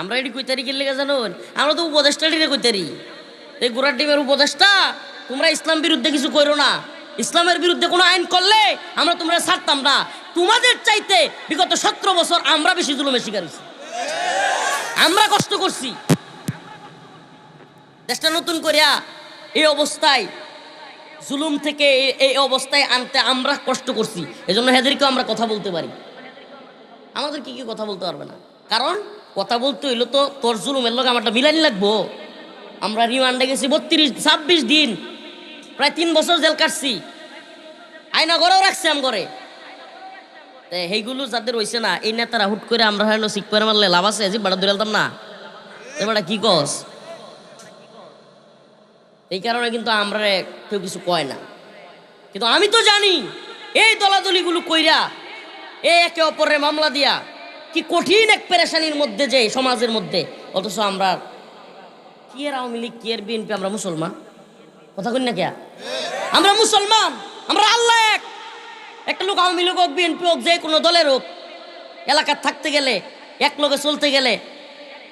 আমরা এটি কইতারি কিনলে জানুন? আমরা তো উপদেষ্টাটিরে কইতারি। এই গোড়ার ডিমের উপদেষ্টা, তোমরা ইসলাম বিরুদ্ধে কিছু করো না। ইসলামের বিরুদ্ধে কোনো আইন করলে আমরা তোমরা ছাড়তাম না। তোমাদের চাইতে বিগত সতেরো বছর আমরা বেশি জুলুমের শিকার হয়েছি। আমরা কষ্ট করছি। দেশটা নতুন করিয়া এই অবস্থায়, জুলুম থেকে এই অবস্থায় আনতে আমরা কষ্ট করছি। এজন্য হেদেরকেও আমরা কথা বলতে পারি। আমাদের কি কি কথা বলতে পারবে না? কারণ কথা বলতে হইল তো, তোর জুলুমের লোক আমারটা মিলানি লাগবো। আমরা রিমান্ডে গেছি বত্রিশ, ছাব্বিশ দিন। প্রায় তিন বছর জেল কাটছি। আয়না ঘরেও রাখছি আম তে সেইগুলো যাদের হইছে না, এই নেতারা হুট করে আমরা হয় সিক করে মারলে লাভ আছে? যে বাড়া ধরে না। এবারটা কি কস? এই কারণে কিন্তু আমরা কেউ কিছু কয় না। কিন্তু আমি তো জানি, এই দলাদলিগুলো কইরা, এ একে অপরের মামলা দিয়া কি কঠিন এক পেরেশানির মধ্যে যে, সমাজের মধ্যে। অথচ আমরা কি এর আওয়ামী লীগ, কি এর বিএনপি, আমরা মুসলমান? কথা কই না কে আমরা মুসলমান, আমরা আল্লাহ এক। একটা লোক আওয়ামী লীগ হোক, বিএনপি হোক, যে কোনো দলের হোক, এলাকার থাকতে গেলে, এক লগে চলতে গেলে,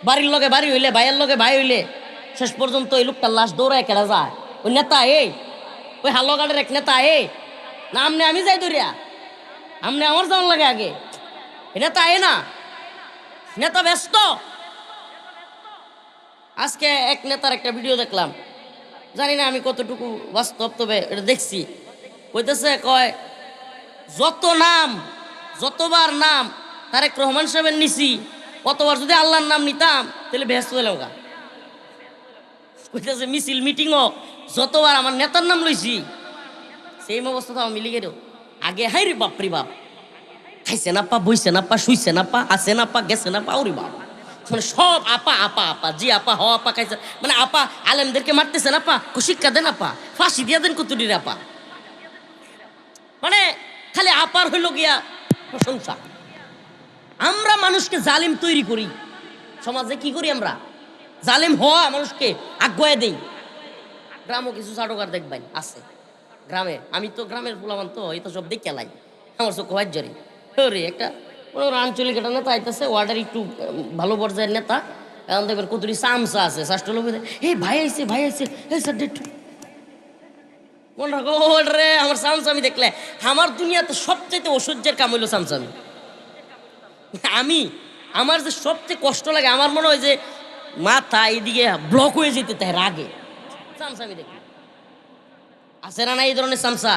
বাড়ির লগে বাড়ি হইলে, ভাইয়ের লগে ভাই হইলে, শেষ পর্যন্ত ওই লোকটার লাশ দৌড়ায় কেনা যায়। ওই নেতা এই ওই হাল্লগাড়ের এক নেতা এই না, আমনে আমি যাই দৌড়িয়া। আমনে আমার যাওয়ার লাগে আগে। নেতা এ না। নেতা ব্যস্ত। আজকে এক নেতার একটা ভিডিও দেখলাম। জানি না আমি কতটুকু বাস্তব, তবে এটা দেখছি। কইতেছে, কয়, যত নাম, যতবার নাম তারেক রহমান সাহেবের নিছি, কতবার যদি আল্লাহর নাম নিতাম, তাহলে ব্যস্ত হইলাম গা। কইতেছে, মিছিল মিটিংও যতবার আমার নেতার নাম লইছি সেই অবস্থা তো আমি লিখে আগে হাই রে বাপ রে বাপ। খাইছে না পা, বইছে না পা, শুইছে না পা, আছে না পা, গেছে না পা, ওরে বাপ মানে সব আপা আপা আপা, জি আপা, হ আপা খাইছে। মানে আপা আলেমদেরকে মারতেছে না পা শিক্ষা দেন আপা, ফাঁসি দিয়া দেন কুতুরির আপা। মানে খালি আপার হইল গিয়া প্রশংসা। আমরা মানুষকে জালিম তৈরি করি। সমাজে কি করি আমরা? জালিম হওয়া মানুষকে আগ্রহে দেই। গ্রামও কিছু চাটকার দেখবেন, আছে। গ্রামে, আমি তো গ্রামের ফুলামান তো, এই তো সব দেখে লাই। আমার চোখ হোয়াইট জরি রে একটা কোনো আঞ্চলিক একটা নেতা আইতেছে, ওয়ার্ডের একটু ভালো পর্যায়ের নেতা। এখন দেখবেন কতটি চামচা আছে ষষ্ঠ লোক এই ভাই আইছে ভাই আইছে, এই স্যার রাখো রে, আমার দেখলে। আমার দুনিয়াতে অসহ্যের কাম হইল আমি, আমার যে সবচেয়ে কষ্ট লাগে, আমার মনে হয় যে মাথা এইদিকে ব্লক হয়ে যেতে তাই রাগে। সামসামি দেখি আছে না না এই ধরনের সামসা?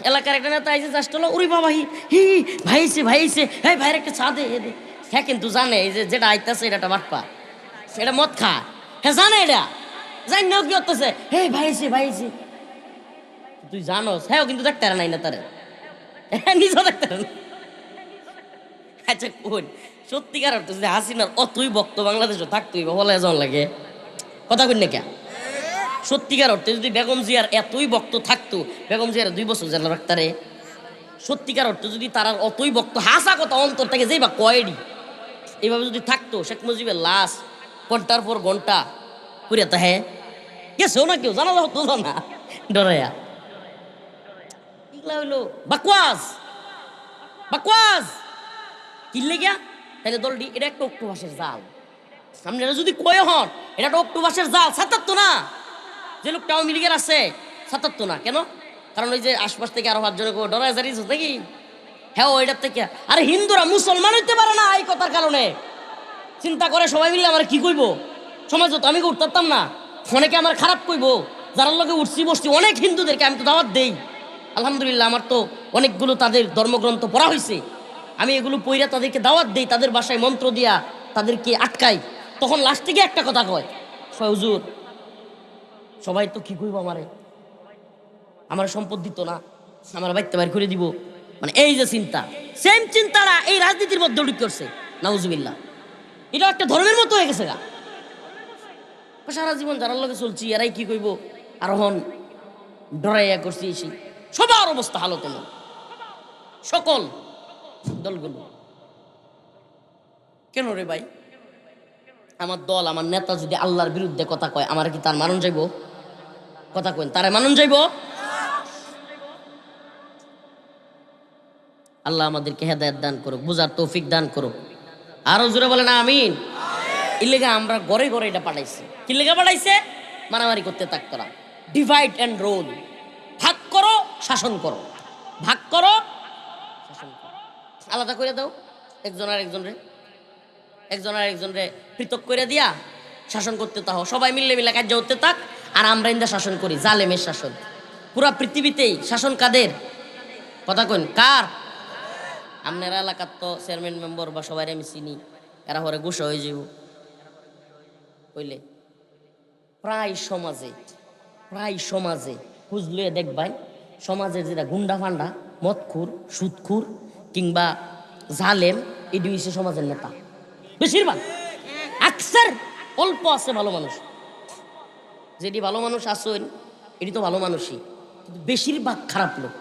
এলাকার একটা নেতা আইসে চাষ হলো, উরি বাবা, হি হি, ভাইছে ভাইছে হ্যাঁ ভাইয়ের একটা চা দে দে। হ্যাঁ কিন্তু জানে যে যেটা আইতাছে এটা একটা বাটপা সেটা মদ খা। হ্যাঁ জানে এটা? জানি কি করতেছে। হে ভাইছে ভাইছে। তুই জানোস? হ্যাঁ কিন্তু দেখতে নাই না তারে। হ্যাঁ নিজেও দেখতে। আচ্ছা কোন সত্যিকার অর্থ যদি হাসিনার অতই ভক্ত বাংলাদেশে থাকতোই বলে জন লাগে। কথা কই না কে? সত্যিকার অর্থে যদি বেগম জিয়ার এতই ভক্ত থাকতো, বেগম জিয়ার দুই বছর জেলা রাখতারে সত্যিকার অর্থে যদি তারা অতই ভক্ত, হাসা কথা অন্তর থেকে যেই বা কয়েডি এইভাবে যদি থাকতো, শেখ মুজিবের লাশ ঘণ্টার পর ঘণ্টা পুরিয়া তা হ্যাঁ। গেছেও না কেউ জানা হতো না ডরাইয়া। এগুলা হইল বাকওয়াজ বাকওয়াজ। কিনলে গিয়া তাহলে দলটি, এটা একটা অক্টোবাসের জাল। আপনারা যদি কয়ে হন, এটা একটা অক্টোবাসের জাল সাতাত্ত না? যে লোকটা আওয়ামী লীগের আছে সাতাত্ত না কেন? কারণ ওই যে আশপাশ থেকে আরও পাঁচজন ডরায় জারিয়েছে নাকি? হ্যাঁ ওইটার থেকে। আরে হিন্দুরা মুসলমান হইতে পারে না এই কথার কারণে। চিন্তা করে সবাই মিলে আমার কি কইব? সমাজ তো আমি উঠতাম না। অনেকে আমার খারাপ কইব। যারা লোকে উঠছি বসছি অনেক হিন্দুদেরকে আমি তো দাওয়াত দেই। আলহামদুলিল্লাহ আমার তো অনেকগুলো তাদের ধর্মগ্রন্থ পড়া হয়েছে আমি এগুলো পইরা তাদেরকে দাওয়াত দেই তাদের বাসায় মন্ত্র দিয়া তাদেরকে আটকাই। তখন লাস্টে গিয়ে একটা কথা কয়, হুজুর সবাই তো কি কইব আমারে? আমার সম্পদ দিত না, আমার বাড়িতে বাইর করে দিব। মানে এই যে চিন্তা সেম চিন্তারা এই রাজনীতির মধ্যে উল্লেখ করছে, নাউজুবিল্লাহ। এটা একটা ধর্মের মতো হয়ে গেছে গা। সারা জীবন যারা লগে চলছি, এরাই কি কইব? আর হন ডরাইয়া করছি এসে। সবার অবস্থা হালত এমন সকল দলগুলো। কেন রে ভাই? আমার দল, আমার নেতা যদি আল্লাহর বিরুদ্ধে কথা কয়, আমার কি তার মানুন যাইব? কথা কইন। তারে মানুন যাইব? আল্লাহ আমাদেরকে হেদায়ত দান করুক, বুঝার তৌফিক দান করুক। আরও জোরে বলেন, আমিন। এর লেগে আমরা ঘরে ঘরে এটা পাঠাইছি। কি লেগে পাঠাইছে? মারামারি করতে থাক তোরা। ডিভাইড অ্যান্ড রোল ভাগ করো, শাসন করো। ভাগ করো, শাসন করো। আলাদা করে দাও। একজন আর একজন রে। একজন আর একজন রে পৃথক করে দিয়া শাসন করতে তাহ সবাই মিলে মিলে কার্য করতে থাক। আর আমরা ইন্দা শাসন করি, জালেমের শাসন। পুরা পৃথিবীতেই শাসন কাদের? কথা কইন, কার? আপনার এলাকার তো চেয়ারম্যান মেম্বার বা সবাই আমি চিনি, এরা হরে গুসা হয়ে যাব বুঝলে প্রায় সমাজে প্রায় সমাজে, খুঁজলে দেখবাই সমাজে যেটা গুন্ডা ফান্ডা, মদখুর, সুদখুর কিংবা জালেম এটি হচ্ছে সমাজের নেতা। বেশিরভাগ। আকসার অল্প আছে ভালো মানুষ। যেটি ভালো মানুষ আসেন এটি তো ভালো মানুষই। কিন্তু বেশিরভাগ খারাপ লোক।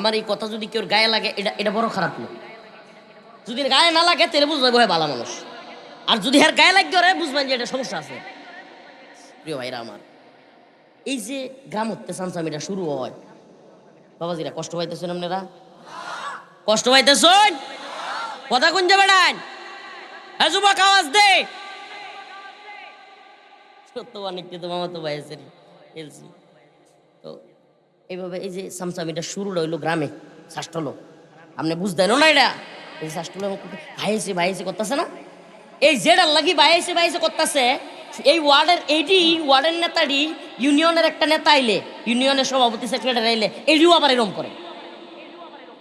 আমার এই কথা যদি কেউ গায়ে লাগে, এটা এটা বড় খারাপ লোক। যদি গায়ে না লাগে, তাহলে বুঝবে হয় ভালো মানুষ। আর যদি এর গায়ে লাগে ওরে বুঝবেন যে এটা সমস্যা আছে। প্রিয় ভাইরা আমার, এই যে গ্রাম হতে সামসামিটা শুরু হয়, বাবাজিরা, কষ্ট পাইতেছেন আপনারা? কষ্ট পাইতেছেন? কথা কোন যাবে হ্যাঁ যুবক, আওয়াজ দে। সত্য অনেকটি তো মামা তো ভাইয়েছেন এলসি তো এইভাবে এই যে সামসাম এটা শুরু হইল গ্রামে শাষ্টলো আপনি বুঝতেন না এটা? এই শাষ্টলো ভাইয়েছে ভাইয়েছে করতেছে না? এই জেডার লাগি ভাইয়েছে ভাইয়েছে করতেছে, এই ওয়ার্ডের এইটি ওয়ার্ডের নেতাটি ইউনিয়নের একটা নেতা আইলে ইউনিয়নের সভাপতি সেক্রেটারি আইলে, এটিও আবার এরম করে।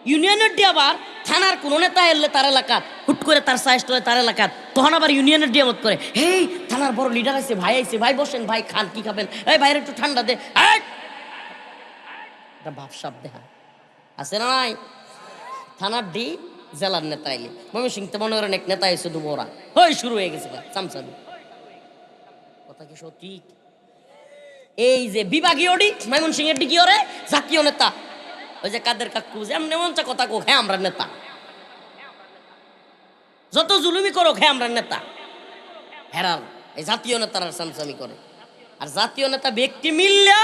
ইউনিয়নের দিয়ে আবার থানার কোনো নেতা এলে তার এলাকাত হুট করে তার সাইজ তার এলাকাত তখন আবার ইউনিয়নের দিয়ে মত করে, হেই, থানার বড় লিডার আছে ভাই আইছে, ভাই বসেন, ভাই খান, কি খাবেন? এই ভাইয়ের একটু ঠান্ডা দে। এটা আছে না নাই? থানার ডি জেলার নেতা আইলে মমি সিং তো মনে করেন এক নেতা এসে দুবো ওরা। হই শুরু হয়ে গেছে চামচাবি কথা কি সঠিক? এই যে বিভাগীয় ডি মাইমন সিং এর ডি কি ওরে? জাতীয় নেতা। ওই যে কাদের কাকু, যে এমনি মঞ্চা কথা কো হ্যাঁ আমরা নেতা। যত জুলুমি করো হ্যাঁ আমরা নেতা। হেরাল, এই জাতীয় নেতারা সামসামি করে। আর জাতীয় নেতা ব্যক্তি মিললে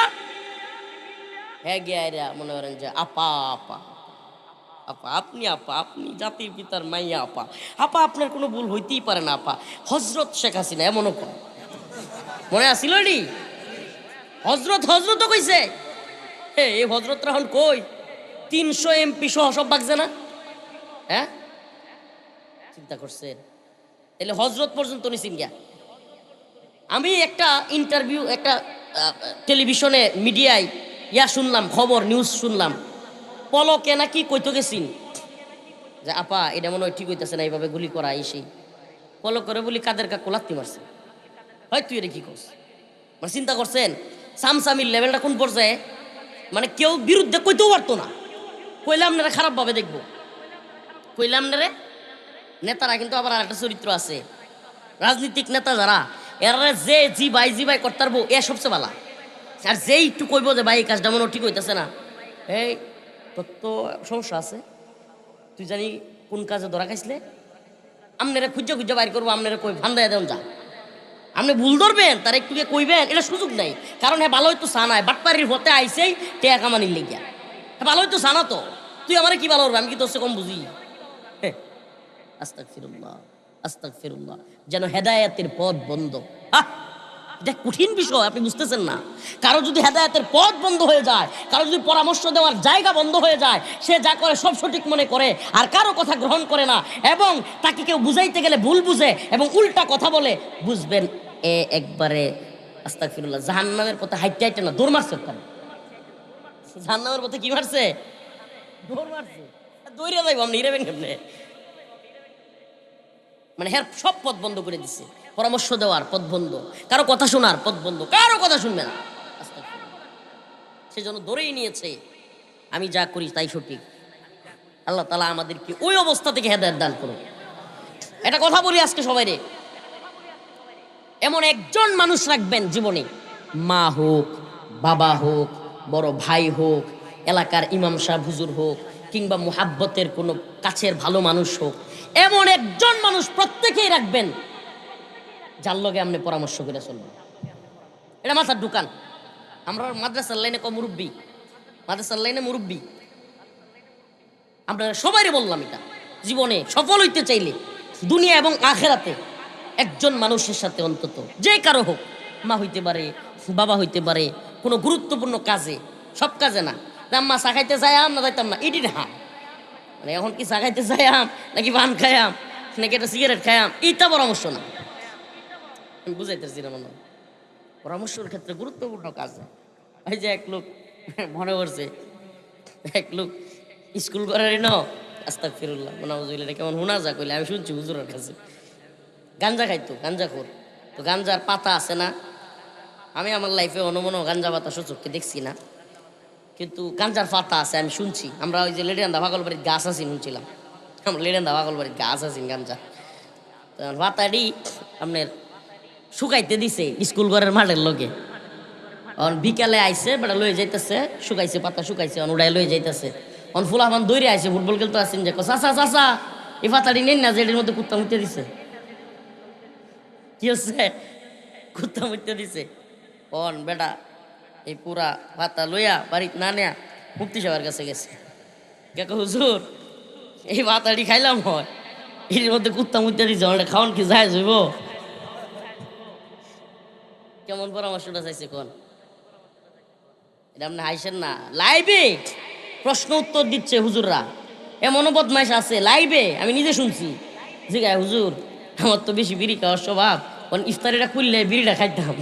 হ্যাঁ গিয়া মনে করেন যে, আপা আপা আপা, আপনি আপা, আপনি জাতির পিতার মাইয়া, আপা। আপা, আপনার কোনো ভুল হইতেই পারে না, আপা। হজরত শেখ হাসিনা এমনও করে। মনে আসিল নি হজরত হজরত কইছে? এই হজরত রাহন কই? তিনশো এমপি সহ সব বাগছে না? হ্যাঁ? চিন্তা করছেন। তাহলে হজরত পর্যন্ত নিছেন গিয়া। আমি একটা ইন্টারভিউ একটা টেলিভিশনে মিডিয়ায় ইয়া শুনলাম, খবর নিউজ শুনলাম। পলকে নাকি কইতো গেছিন? যে, আপা, এটা মনে হয় ঠিক হইতেছে না, এইভাবে গুলি করা এসে পলক করে বলি, কাদের কাকু লাত্তি মারছে? হয়, তুই এটা কি করছ মানে চিন্তা করছেন, সামসামির লেভেলটা কোন পর্যায়ে? মানে কেউ বিরুদ্ধে কইতেও পারতো না। কইলে আপনারা খারাপভাবে দেখব। কইলে আপনারে নেতারা কিন্তু আবার আর একটা চরিত্র আছে। রাজনীতিক নেতা যারা, এরা যে জি ভাই জি ভাই করতে পারব এ সবচেয়ে ভালা আর যেই একটু কইব যে, ভাই, এই কাজটা মনে ঠিক হইতেছে না। এই, তোর তো সমস্যা আছে। তুই জানি কোন কাজে ধরা খাইছিলে আপনারা খুঁজে খুঁজে বাইর করব আপনারা কই ভান্দায় দেন যা। আপনি ভুল ধরবেন, তার একটু কইবেন, এটা সুযোগ নাই। কারণ হ্যাঁ ভালো হয়তো সানায় বাটপাড়ির হতে আইসেই টেয়া কামানির লেগিয়া। হ্যাঁ ভালো হয়তো সানা তো। তুই আমার কি ভালো আমি কি তোর সে কম বুঝি? যেন হেদায়াতের পথ বন্ধ! এটা কঠিন বিষয়, আপনি বুঝতেছেন না। কারও যদি হেদায়াতের পথ বন্ধ হয়ে যায়, কারও যদি পরামর্শ দেওয়ার জায়গা বন্ধ হয়ে যায়, সে যা করে সব সঠিক মনে করে, আর কারও কথা গ্রহণ করে না, এবং তাকে কেউ বুঝাইতে গেলে ভুল বুঝে এবং উল্টা কথা বলে, বুঝবেন, এ একবারে আস্তাক ফিরুল্লাহ জাহান্নামের পথে হাইটে হাইটে না, দৌড় মারছে জাহান্নামের পথে কি মারছে? মানে হ্যাঁ সব পথ বন্ধ করে দিছে। পরামর্শ দেওয়ার পথ বন্ধ। কারও কথা শোনার পথ বন্ধ। কারও কথা শুনবে না। সেজন্য ধরেই নিয়েছে, আমি যা করি তাই সঠিক। আল্লাহ তালা আমাদেরকে ওই অবস্থা থেকে হেদায়ত দান করুন এটা কথা বলি আজকে সবাই রে। এমন একজন মানুষ রাখবেন জীবনে। মা হোক, বাবা হোক, বড় ভাই হোক এলাকার ইমাম সাহেব হুজুর হোক কিংবা মুহাব্বতের কোনো কাছের ভালো মানুষ হোক, এমন একজন মানুষ প্রত্যেকেই রাখবেন, যার লগে আপনি পরামর্শ করে চলবেন। এটা মাথার দোকান। আমরা মাদ্রাসার লাইনে ক মুরব্বী? মাদ্রাসার লাইনে মুরব্বী? আপনারা সবাই বললাম এটা। জীবনে সফল হইতে চাইলে দুনিয়া এবং আখেরাতে একজন মানুষের সাথে অন্তত, যে কারও হোক, মা হইতে পারে, বাবা হইতে পারে, কোনো গুরুত্বপূর্ণ কাজে, সব কাজে না। আম্মা চা খাইতে না যাইতাম না এটি না মানে এখন কি চা খাইতে নাকি পান খায়াম, নাকি একটা সিগারেট খাইয়াম এইটা পরামর্শ না। আমি বুঝাইতেছি না মনে। পরামর্শের ক্ষেত্রে গুরুত্বপূর্ণ কাজ। এই যে এক লোক, মনে করছে এক লোক স্কুল করার ন আস্তাক ফিরুল্লাহ মনে বুঝলে এটা কেমন শোনা যা কইলে আমি শুনছি হুজুরের কাছে। গাঞ্জা খাইতো গাঞ্জা খোর তো গাঞ্জার পাতা আছে না? আমি আমার লাইফে অনুমনো গাঞ্জা পাতা সচককে দেখছি না। কিন্তু গাঞ্জার পাতা আছে, আমি শুনছি। আমরা ওই যে লেডিয়ান্দা ভাগল বাড়ির গাছ আছি শুনছিলাম। আমরা লেডিয়ান্দা ভাগল বাড়ির গাছ আছি গাঞ্জা। পাতাটি আপনার শুকাইতে দিছে স্কুল ঘরের মাঠের লোকে অন বিকালে আইছে বেটা লয়ে যাইতেছে, শুকাইছে, পাতা শুকাইছে, অন উড়াই লয়ে যাইতেছে। অন ফুলা মান দৌড়ে আইছে, ফুটবল খেলতে আসেন যে চাচা চাচা এই পাতাটি নেন না যে, এটির মধ্যে কুত্তা মুতে দিছে। কি হচ্ছে? কুত্তা মুতে দিছে। অন বেটা এই পুরা পাতা লইয়া বাড়িতে না নেয়া মুক্তি সবার কাছে গেছে। কেক হুজুর, এই পাতাটি খাইলাম হয়। এর মধ্যে কুত্তা মুতে দিছে অনেক খাওয়ান কি যায় যাইব কেমন পরামর্শটা চাইছে কোন? এটা আপনি হাইছেন না। লাইভে প্রশ্ন উত্তর দিচ্ছে হুজুররা। এমনও বদমাইশ আছে। লাইভে আমি নিজে শুনছি। জিগায় হুজুর, আমার তো বেশি বিড়ি খাওয়ার স্বভাব। কারণ ইফতারিটা খুললে বিড়িটা খাইতাম।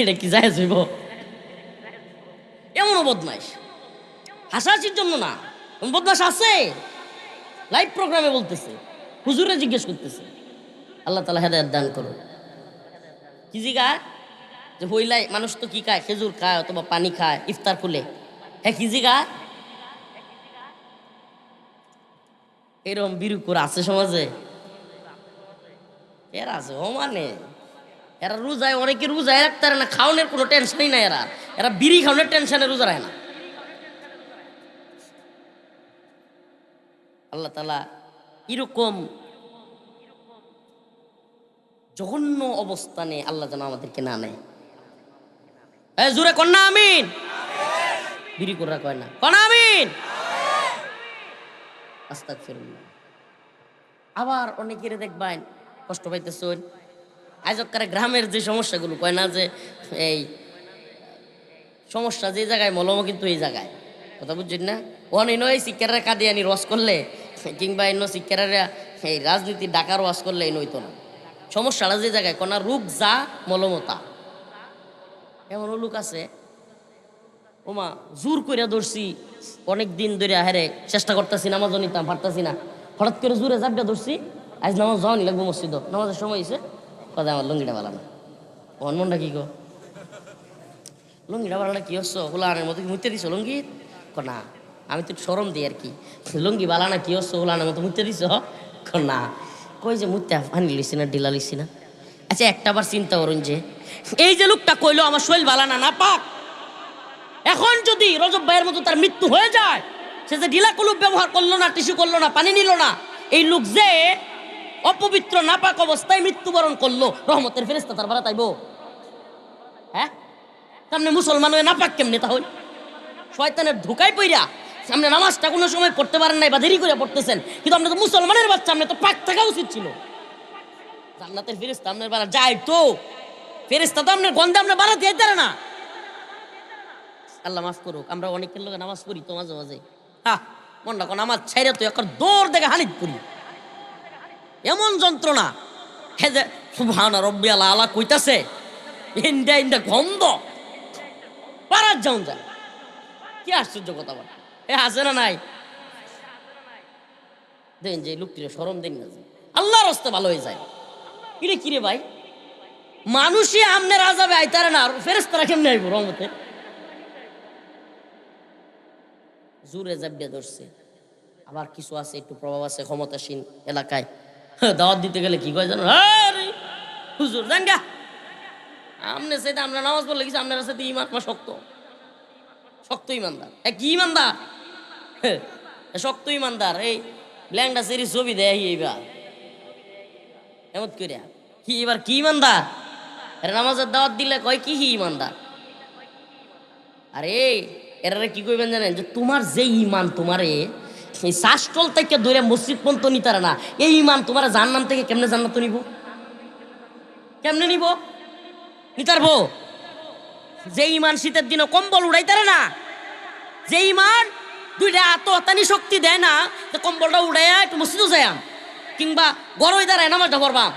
এটা কি যায় যাইব এমনও বদমাইশ। হাসাহাসির জন্য না, এমন বদমাইশ আছে? লাইভ প্রোগ্রামে বলতেছে হুজুরে জিজ্ঞেস করতেছে। আল্লাহ তালা হেদায়ত দান করুন। কি জিগায় যে হইলাই মানুষ তো কি খায়? খেজুর খায় অথবা পানি খায়, ইফতার খুলে হ্যাঁ কি জিগায় এরকম বিরুকুর আছে সমাজে? এরা আছে, ও মানে। এরা রোজায়, অনেকে রোজায় রাখতে না খাওয়ানোর কোনো টেনশনই নাই এরা। এরা বিড়ি খাওয়ানোর টেনশনে রোজা রাখে না। আল্লাহ তালা এরকম জঘন্য অবস্থানে আল্লাহ যেন আমাদেরকে না নেয়। জুরে কন্যা, আমিন। বিড়ি করে কয় না। কন্যা, আমিন। আস্তাক ফিরুল্লাহ আবার অনেকের দেখবেন কষ্ট পাইতেছেন। আজকার গ্রামের যে সমস্যাগুলো, কয় না যে এই সমস্যা যে জায়গায় মলম কিন্তু এই জায়গায়। কথা বুঝছেন না? ওখানে নয় শিক্ষারা কাঁদিয়ানি রস করলে, কিংবা অন্য শিক্ষারা এই রাজনীতি ডাকার ওয়াজ করলে এই নইতো না। সমস্যাটা যে জায়গায় কোনা রূপ যা মলমতা এমনও লোক আছে। ওমা, জোর কইরা ধরছি, অনেক দিন ধরে হেরে চেষ্টা করতেছি, নামাজও নিতাম পারতাছি না। হঠাৎ করে জোরে জাপটা ধরছি, আজ নামাজ যাওয়ানি লাগবো মসজিদ নামাজের সময় হয়েছে কথা আমার লঙ্গিটা বালাম মন মনটা কি গো? লুঙ্গিটা বালাটা কি হচ্ছ? উলানের মতো কি মুইতে দিছ লুঙ্গি? না, আমি তো সরম দিই আর কি। লুঙ্গি বালানা কি হচ্ছ? উলানের মতো মুতে দিছ? না। কই যে মুইতে পানি লিছি না ডিলা লিছি না। আচ্ছা একটা বার চিন্তা করুন যে, এই যে লোকটা কইলো আমার শৈল বালানা না না পাক এখন যদি রজব ভাইয়ের মতো তার মৃত্যু হয়ে যায়, সে যে ঢিলা কলুপ ব্যবহার করল না, টিস্যু করল না, পানি নিল না, এই লোক যে অপবিত্র, নাপাক অবস্থায় মৃত্যুবরণ করল। রহমতের ফেরেস্তা তার বাড়া তাইব হ্যাঁ? সামনে মুসলমান হয়ে নাপাক কেমনে তাহলে শয়তানের ধোকায় পইরা সামনে নামাজটা কোনো সময় পড়তে পারেন নাই বা দেরি করে পড়তেছেন। কিন্তু আপনি তো মুসলমানের বাচ্চা আপনি তো পাক থাকা উচিত ছিল। জান্নাতের ফেরেস্তা আপনার বাড়া যায় তো। ফেরেস্তা তো আপনার গন্ধে আপনার বাড়াতে যেতে না। আল্লাহ মাফ করুক, আমরা অনেকের লোকে নামাজ পড়ি তো মাঝে মাঝে। হ্যাঁ মন রাখো নামাজ ছাইরে তো একবার দৌড় দেখে হানিত পড়ি। এমন যন্ত্রণা। হে যে, সুবহানা রব্বি আলা কইতাছে ইন্দা ইন্দা গন্ধ। পারার যাউন যায়। কি আশ্চর্য কথা বল। এ আছে না নাই? দেন যে লোকটিরে সরম দেন না আল্লাহর হস্তে ভালো হয়ে যায়। কিরে কিরে ভাই? মানুষই আমনের আজাবে আইতারে না আর ফেরেস্তারা কেমনে আইব রহমতে? জোরে জাবিয়া ধরছে। আবার কিছু আছে, একটু প্রভাব আছে ক্ষমতাসীন এলাকায়। দাওয়াত দিতে গেলে কি কয় জানো? হুজুর জান গা আমনে সাথে আমরা নামাজ পড়লে কিছু আপনার সাথে ইমান আমার শক্ত। শক্ত ইমানদার এ কি ইমানদার হ্যাঁ, শক্ত ইমানদার এই ল্যাংটা সেরি ছবি দেয় এইবার এমন করিয়া কি এবার কি ইমানদার আরে নামাজের দাওয়াত দিলে কয় কি হি ইমানদার আরে এরা কি কইবেন জানেন? যে তোমার যে ইমান তোমারে এই শ্বাসটল থেকে ধরে মসজিদ পর্যন্ত নিতারে না। এই ইমান তোমার জান্নাম থেকে কেমনে জান্নাত নিব? কেমনে নিব? নিতারবো যে ইমান শীতের দিনে কম্বল উড়াইতারে না। যে ইমান দুইটা আত্মহত্যানি শক্তি দেয় না যে কম্বলটা উড়াইয়া একটু মসজিদও যায়াম কিংবা গরমই দাঁড়ায় নামাজটা পড়বাম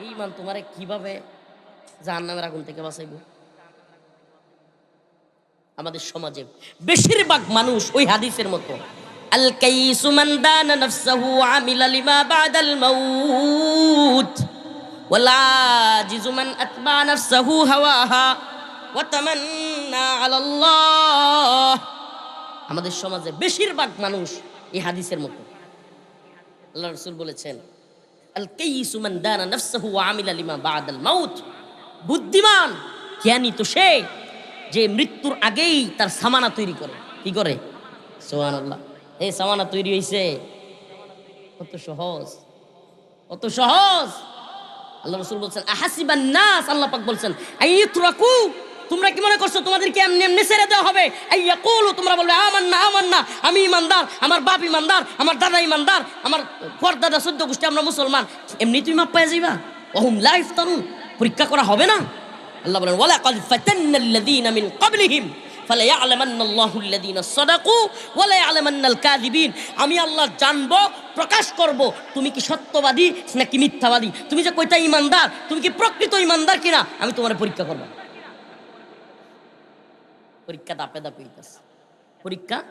এই ইমান তোমারে কীভাবে জাহান নামের আগুন থেকে বাঁচাইব? আমাদের সমাজে বেশিরভাগ মানুষ ওই হাদিসের মতো। আল কাইসু মান দানা নাফসাহু আমিলা লিমা বাদাল মাউত ওয়ালা জিজু মান আতবা নাফসাহু হাওয়াহা ওয়া তামান্না আলা আল্লাহ আমাদের সমাজে বেশিরভাগ মানুষ এই হাদিসের মতো আল্লাহ রাসূল বলেছেন আল কাইসু মান দানা নাফসাহু ওয়া আমিলা লিমা বাদাল মাউত। বুদ্ধিমান, জ্ঞানী তো সে, যে মৃত্যুর আগেই তার সামানা তৈরি করে। কি করে? সোহান আল্লাহ এই সামানা তৈরি হয়েছে কত সহজ। কত সহজ। আল্লাহ রসুল বলছেন, আহাসিবান নাস আল্লাহ পাক বলছেন আইয়ুতরাকু তোমরা কি মনে করছ তোমাদেরকে এমনি এমনি ছেড়ে দেওয়া হবে? আইয়া কৌলু তোমরা বলবে আমার না আমার না আমি ইমানদার, আমার বাপ ইমানদার, আমার দাদা ইমানদার, আমার পরদাদা সদ্য গোষ্ঠী, আমরা মুসলমান। এমনি তুমি মাপ পাই যাইবা? অহুম লাইফ তারুন পরীক্ষা করা হবে না? আল্লাহ বলেন ওয়ালা কাদ ফাতান্নাল্লাযীনা মিন ক্বাবলিহিম ফলে আমি আল্লাহ প্রকাশ করব, তুমি কি সত্যবাদী নাকি মিথ্যাবাদী? তুমি যে কইটা ইমানদার, তুমি কি প্রকৃত ইমানদার কিনা? আমি তোমার পরীক্ষা করব। পরীক্ষা দাপে দাপে পরীক্ষা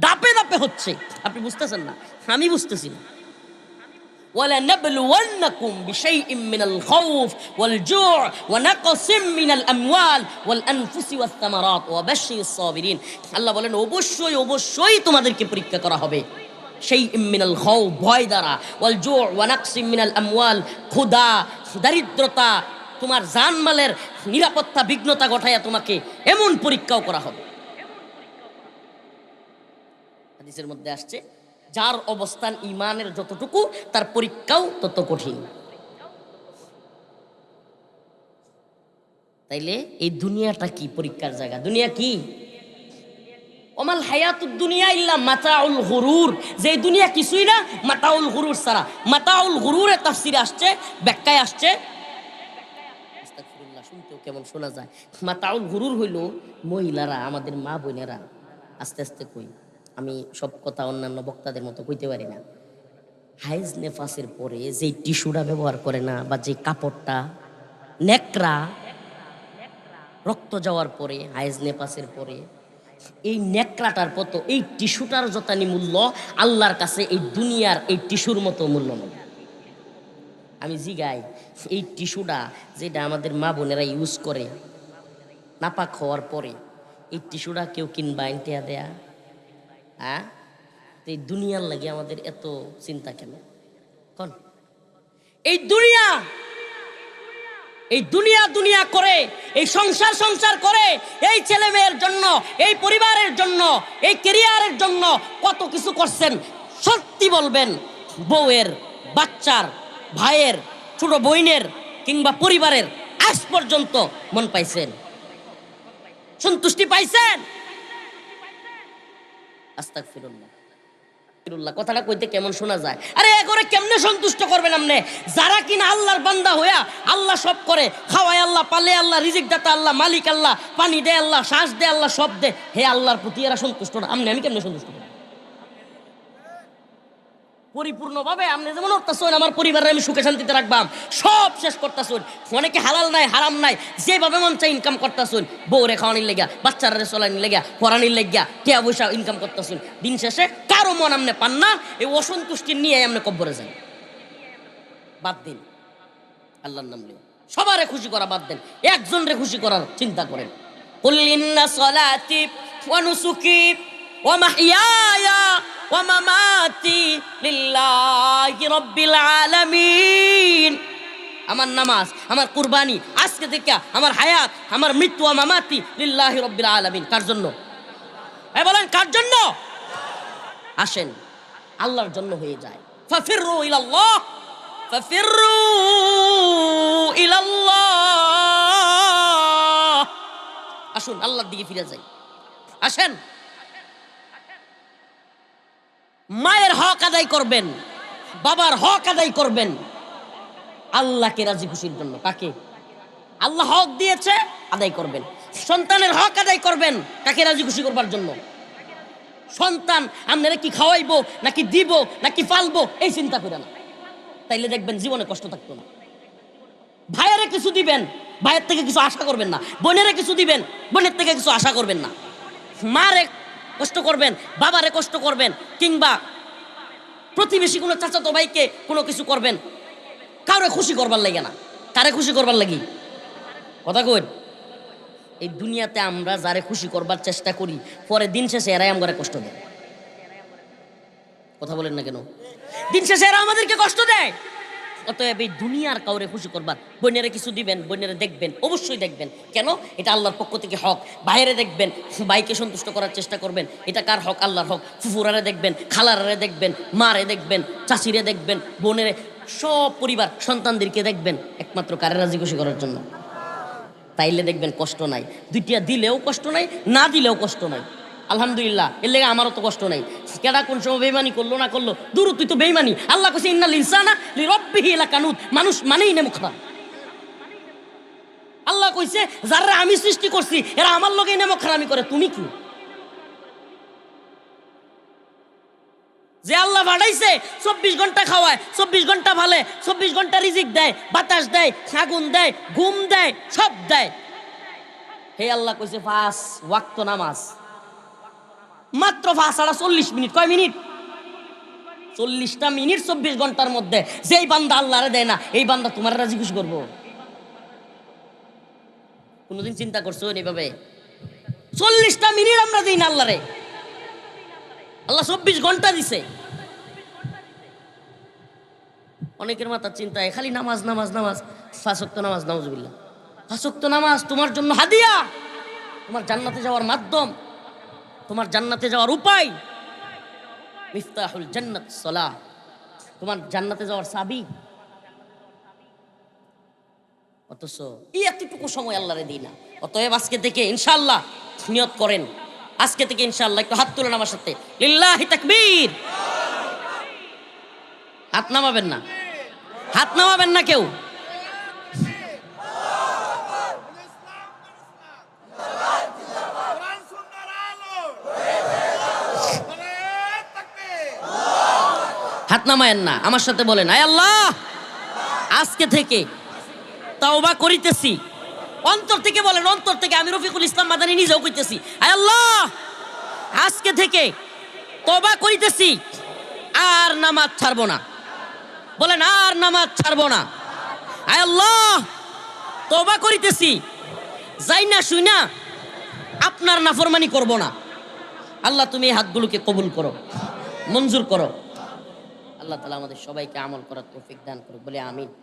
দাপে দাপে হচ্ছে। আপনি বুঝতেছেন না? আমি বুঝতেছি না। ولنبلونكم بشيء من الخوف والجوع ونقص من الأموال والأنفس والثمرات وبشر الصابرين আল্লাহ বলেন অবশ্যই অবশ্যই তোমাদেরকে পরীক্ষা করা হবে সেই মিনাল খাও ভয় দ্বারা ওয়াল জো ওয়ানাকসিম মিনাল আমওয়াল ক্ষুদা দারিদ্রতা তোমার জানমালের নিরাপত্তা বিঘ্নতা ঘটাইয়া তোমাকে এমন পরীক্ষাও করা হবে হাদিসের মধ্যে আসছে যার অবস্থান ইমানের যতটুকু, তার পরীক্ষাও তত কঠিন। তাইলে এই দুনিয়াটা কি পরীক্ষার জায়গা? দুনিয়া কি? ওমাল হায়াতুদ দুনিয়া ইল্লা মাতাউল গুরুর। যে দুনিয়া কিছুই না, মাতাউল গুরুর ছাড়া। মাতাউল গুরুরের তাফসিরে আসছে, ব্যাখ্যায় আসছে। শুনতেও কেমন শোনা যায়। মাতাউল গুরুর হইল মহিলারা, আমাদের মা বোনেরা। আস্তে আস্তে কই। আমি সব কথা অন্যান্য বক্তাদের মতো কইতে পারি না। হাইজ নেফাসের পরে যে টিস্যুটা ব্যবহার করে না বা যে কাপড়টা, নেকড়া, রক্ত যাওয়ার পরে, হাইজ নেপাসের পরে, এই নেকড়াটার মতো এই টিস্যুটার যতানি মূল্য আল্লাহর কাছে এই দুনিয়ার এই টিস্যুর মতো মূল্য নেই আমি জিগাই, এই টিস্যুটা যেটা আমাদের মা বোনেরা ইউজ করে, নাপাক হওয়ার পরে, এই টিস্যুটা কেউ কিনবা ইন্টিয়া দেয়া। হ্যাঁ? এই দুনিয়ার লাগে আমাদের এত চিন্তা কেন? কন? এই দুনিয়া এই দুনিয়া দুনিয়া করে, এই সংসার সংসার করে, এই ছেলে মেয়ের জন্য, এই পরিবারের জন্য, এই কেরিয়ারের জন্য কত কিছু করছেন? সত্যি বলবেন, বউয়ের, বাচ্চার, ভাইয়ের, ছোট বোনের কিংবা পরিবারের আজ পর্যন্ত মন পাইছেন। সন্তুষ্টি পাইছেন? আস্তাক কথাটা কইতে কেমন শোনা যায়? আরে করে কেমনে সন্তুষ্ট করবেন আপনি? যারা কিনা আল্লাহর বান্দা হইয়া আল্লাহ সব করে, খাওয়ায় আল্লাহ, পালে আল্লাহ, রিজিক দাতা আল্লাহ, মালিক আল্লাহ, পানি দে আল্লাহ, শ্বাস দে আল্লাহ, সব দে হে আল্লাহর প্রতি এরা সন্তুষ্ট না। আপনি, আমি কেমনে সন্তুষ্ট করব? পরিপূর্ণভাবে আপনি যেমন করতেছেন, আমার পরিবারের আমি সুখে শান্তিতে রাখবাম। সব শেষ করতেছেন। অনেকে হালাল নাই, হারাম নাই, যেভাবে মন চাই ইনকাম করতেছেন। বউ রে খাওয়ানির লেগে বাচ্চার রে চলানির লেগে পড়ানির লেগে টিয়া পয়সা ইনকাম করতেছেন। দিন শেষে কারও মন আপনি পান না, এই অসন্তুষ্টি নিয়ে আপনি কব্বরে যান। বাদ দিন। আল্লাহর নাম নিয়ে সবারে খুশি করা বাদ দেন। একজন রে খুশি করার চিন্তা করেন। কুল্লিন্না সলাতি ওয়ানুসুকি ومحياي ومماتي لله رب العالمين আমার নামাজ আমার কুরবানি আজকে থেকে আমার হায়াত আমার মৃত্যু আমার মামাতি লিল্লাহি রব্বিল আলামিন কার জন্য এ বলেন কার জন্য আসেন আল্লাহর জন্য হয়ে যায় ফাফিরু ইলাল্লাহ ফাফিরু ইলাল্লাহ আসুন আল্লাহর দিকে ফিরে যাই আসেন মায়ের হক আদায় করবেন, বাবার হক আদায় করবেন। আল্লাহকে রাজি খুশির জন্য কাকে? আল্লাহ হক দিয়েছে, আদায় করবেন। সন্তানের হক আদায় করবেন, কাকে রাজি খুশি করবার জন্য? সন্তান, আপনারা কি খাওয়াইবো, নাকি দিব, নাকি পালবো, এই চিন্তা করে না তাইলে দেখবেন জীবনে কষ্ট থাকতো না। ভাইয়েরা কিছু দিবেন, ভাইয়ের থেকে কিছু আশা করবেন না। বোনেরা কিছু দিবেন, বোনের থেকে কিছু আশা করবেন না। মারে কষ্ট করবেন, বাবারে কষ্ট করবেন, কিংবা প্রতিবেশী কোনো চাচাতো ভাইকে কোনো কিছু করবেন, কাউরে খুশি করবার লাগে না। কারে খুশি করবার লাগি? কথা কই? এই দুনিয়াতে আমরা যারে খুশি করবার চেষ্টা করি, পরে দিন শেষে এরাই আমাদের কষ্ট দেয়। কথা বলেন না কেন? দিন শেষে এরা আমাদেরকে কষ্ট দেয়। অতএব এই দুনিয়ার কাউরে খুশি করবার। বোনেরা কিছু দিবেন বোনেরা দেখবেন, অবশ্যই দেখবেন। কেন? এটা আল্লাহর পক্ষ থেকে হক। বাইরে দেখবেন, বাইকে সন্তুষ্ট করার চেষ্টা করবেন। এটা কার হক? আল্লাহর হক। ফুফুরারে দেখবেন, খালারারে দেখবেন, মারে দেখবেন, চাষিরে দেখবেন, বোনেরে, সব পরিবার, সন্তানদেরকে দেখবেন, একমাত্র কারে রাজি খুশি করার জন্য। তাইলে দেখবেন কষ্ট নাই। দুইটা দিলেও কষ্ট নাই, না দিলেও কষ্ট নাই। আলহামদুলিল্লাহ, এর লেগে আমারও তো কষ্ট নাই। কেডা কোন সময় বেইমানি করল, না করল? দূর, তুই তো বেইমানি। আল্লাহ কইছে, ইন্নাল ইনসানা লি রব্বিহি লাকানুত মানুষ মানেই নেমুখ খারাপ আল্লাহ কইছে যারা আমি সৃষ্টি করছি, এরা আমার লগেই নেমুখ খারামি করে। তুমি কি? যে আল্লাহ বাড়াইছে, চব্বিশ ঘণ্টা খাওয়ায়, চব্বিশ ঘণ্টা ভালে, চব্বিশ ঘণ্টা রিজিক দেয়, বাতাস দেয় আগুন দেয়, ঘুম দেয়, সব দেয়। হে আল্লাহ কইছে ফাঁস ওয়াক্ত নামাজ। মাত্র ফাঁস আড়া চল্লিশ মিনিট। কয় মিনিট? চল্লিশটা মিনিট চব্বিশ ঘণ্টার মধ্যে। যেই বান্দা আল্লাহরে দেয় না, এই বান্দা তোমার রাজি খুশি করব। কোনোদিন চিন্তা করছ এইভাবে চল্লিশটা মিনিট আমরা দিই না আল্লাহরে। আল্লাহ চব্বিশ ঘণ্টা দিছে। অনেকের মাথার চিন্তায় খালি নামাজ নামাজ নামাজ ফাঁসক্ত নামাজ নামাজ নামাজবিল্লা ফাঁসক্ত নামাজ তোমার জন্য হাদিয়া। তোমার জান্নাতে যাওয়ার মাধ্যম। তোমার জান্নাতে যাওয়ার উপায়? মিফতাহুল জান্নাত সলাহ তোমার জান্নাতে যাওয়ার সাবি অথচ এই এতটুকু সময় আল্লাহরে দিই না। অতএব আজকে থেকে ইনশাল্লাহ নিয়ত করেন। আজকে থেকে ইনশাল্লাহ একটু হাত তুলেন আমার সাথে। লিল্লাহি তাকবীর। হাত নামাবেন না। হাত নামাবেন না কেউ কোরআন সুন্নাহর আলো বলে তাকবীর হাত নামায়েন না, আমার সাথে বলেন। আয় আল্লাহ, আজকে থেকে তাওবা করিতেছি। অন্তর থেকে বলেন, অন্তর থেকে আমি রফিকুল ইসলাম মাদানি নিজেও কইতেছি। আয় আল্লাহ, আজকে থেকে তবা করিতেছি, আর নামাজ ছাড়বো না। বলেন, আর নামাজ ছাড়বো না। আয় আল্লাহ তবা করিতেছি, যাই না শুই না, আপনার নাফরমানি করব না। আল্লাহ, তুমি এই হাতগুলোকে কবুল করো, মঞ্জুর করো। আল্লাহ তালা আমাদের সবাইকে আমল করার তৌফিক দান করুক। বলে আমিন।